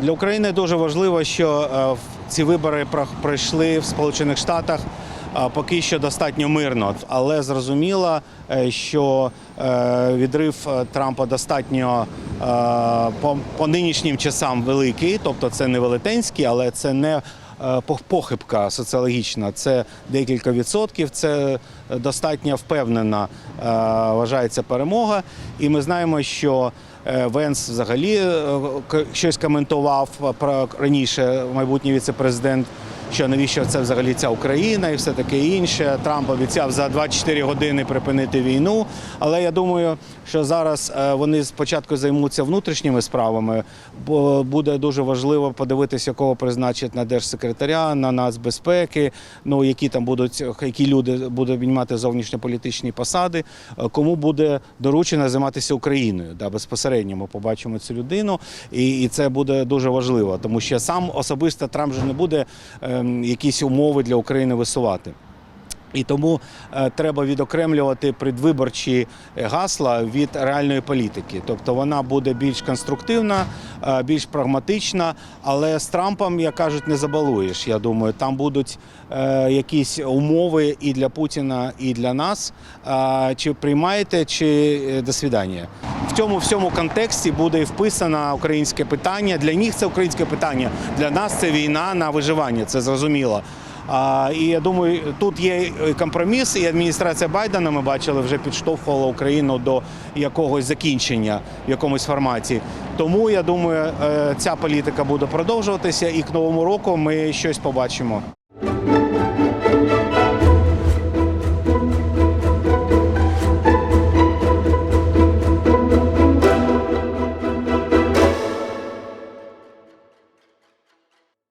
Для України дуже важливо, що е, ці вибори про- пройшли в Сполучених Штатах е, поки що достатньо мирно, але зрозуміло, е, що відрив Трампа достатньо по, нинішнім часам великий, тобто це не велетенський, але це не похибка соціологічна. Це декілька відсотків. Це достатньо впевнена е, вважається перемога. І ми знаємо, що е, Венс взагалі е, щось коментував про раніше майбутній віцепрезидент. Що навіщо це взагалі ця Україна і все таке інше. Трамп обіцяв за 24 години припинити війну. Але я думаю, що зараз е, вони спочатку займуться внутрішніми справами, бо буде дуже важливо подивитися, кого призначать на держсекретаря, на нацбезпеки, ну які там будуть які люди будуть обіймати зовнішньополітичні посади, е, кому буде доручено займатися Україною. Да, безпосередньо ми побачимо цю людину, і, і це буде дуже важливо, тому що сам особисто Трамп же не буде ем, якісь умови для України висувати. І тому е, треба відокремлювати предвиборчі е, гасла від реальної політики. Тобто вона буде більш конструктивна, е, більш прагматична, але з Трампом, як кажуть, не забалуєш. Я думаю, там будуть якісь умови і для Путіна, і для нас. Чи приймаєте, чи до свідання. Цьому всьому контексті буде і вписано українське питання. Для них це українське питання. Для нас це війна на виживання. Це зрозуміло. І я думаю, тут є компроміс, і адміністрація Байдена ми бачили вже підштовхувала Україну до якогось закінчення в якомусь форматі. Тому я думаю, е, ця політика буде продовжуватися, і к новому року ми щось побачимо.